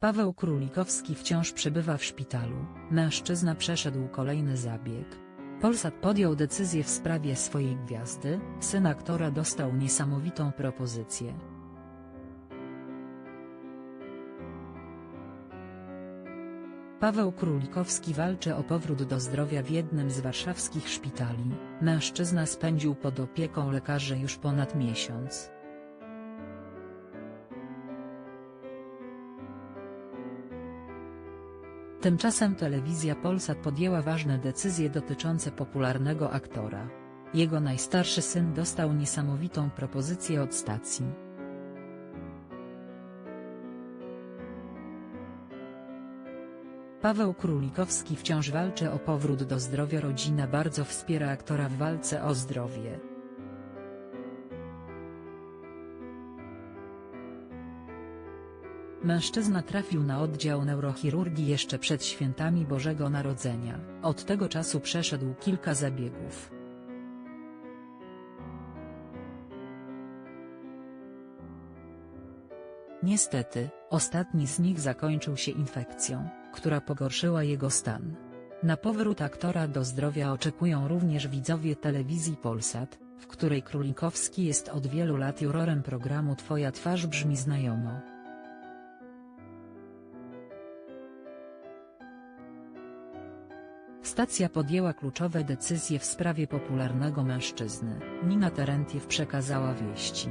Paweł Królikowski wciąż przebywa w szpitalu, mężczyzna przeszedł kolejny zabieg. Polsat podjął decyzję w sprawie swojej gwiazdy, syn aktora dostał niesamowitą propozycję. Paweł Królikowski walczy o powrót do zdrowia w jednym z warszawskich szpitali, mężczyzna spędził pod opieką lekarzy już ponad miesiąc. Tymczasem telewizja Polsat podjęła ważne decyzje dotyczące popularnego aktora. Jego najstarszy syn dostał niesamowitą propozycję od stacji. Paweł Królikowski wciąż walczy o powrót do zdrowia rodzina bardzo wspiera aktora w walce o zdrowie. Mężczyzna trafił na oddział neurochirurgii jeszcze przed świętami Bożego Narodzenia, od tego czasu przeszedł kilka zabiegów. Niestety, ostatni z nich zakończył się infekcją, która pogorszyła jego stan. Na powrót aktora do zdrowia oczekują również widzowie telewizji Polsat, w której Królikowski jest od wielu lat jurorem programu Twoja twarz brzmi znajomo. Stacja podjęła kluczowe decyzje w sprawie popularnego mężczyzny. Nina Terentiew przekazała wieści.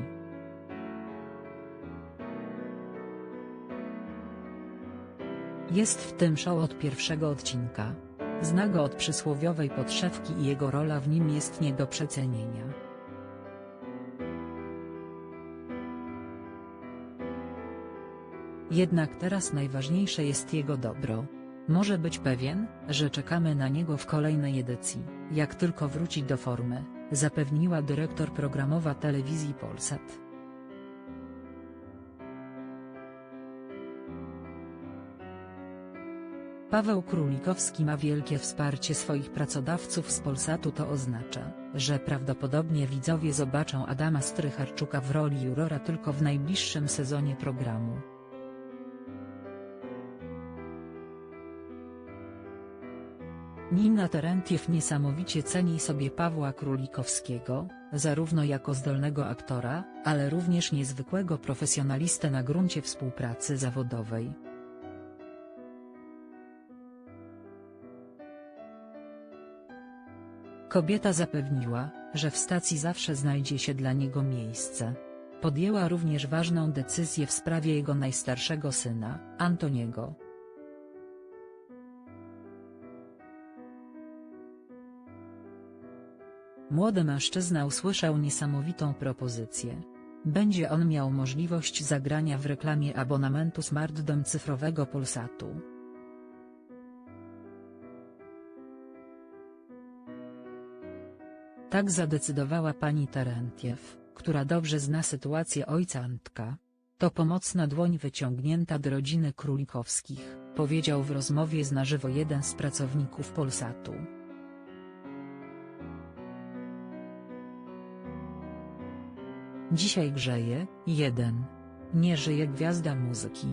Jest w tym show od pierwszego odcinka. Zna go od przysłowiowej podszewki i jego rola w nim jest nie do przecenienia. Jednak teraz najważniejsze jest jego dobro. Może być pewien, że czekamy na niego w kolejnej edycji, jak tylko wróci do formy, zapewniła dyrektor programowa telewizji Polsat. Paweł Królikowski ma wielkie wsparcie swoich pracodawców z Polsatu to oznacza, że prawdopodobnie widzowie zobaczą Adama Strycharczuka w roli jurora tylko w najbliższym sezonie programu. Nina Terentiew niesamowicie ceni sobie Pawła Królikowskiego, zarówno jako zdolnego aktora, ale również niezwykłego profesjonalistę na gruncie współpracy zawodowej. Kobieta zapewniła, że w stacji zawsze znajdzie się dla niego miejsce. Podjęła również ważną decyzję w sprawie jego najstarszego syna, Antoniego. Młody mężczyzna usłyszał niesamowitą propozycję. Będzie on miał możliwość zagrania w reklamie abonamentu Smartdom cyfrowego Polsatu. Tak zadecydowała pani Terentiew, która dobrze zna sytuację ojca Antka. To pomocna dłoń wyciągnięta do rodziny Królikowskich, powiedział w rozmowie z na żywo jeden z pracowników Polsatu. Dzisiaj grzeje, jeden. Nie żyje gwiazda muzyki.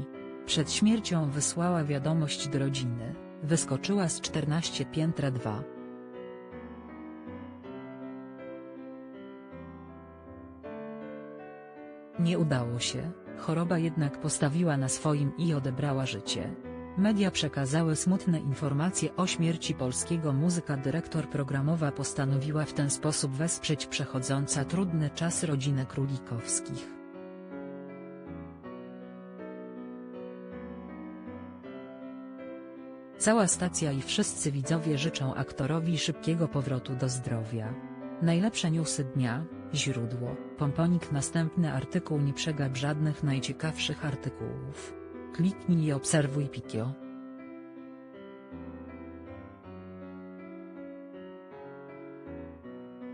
Przed śmiercią wysłała wiadomość do rodziny, wyskoczyła z 14 piętra 2. Nie udało się, choroba jednak postawiła na swoim i odebrała życie. Media przekazały smutne informacje o śmierci polskiego muzyka dyrektor programowa postanowiła w ten sposób wesprzeć przechodząca trudny czas rodzinę Królikowskich. Cała stacja i wszyscy widzowie życzą aktorowi szybkiego powrotu do zdrowia. Najlepsze newsy dnia, źródło, Pomponik Następny artykuł nie przegap żadnych najciekawszych artykułów. Kliknij i obserwuj Pikio.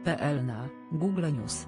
PL Google News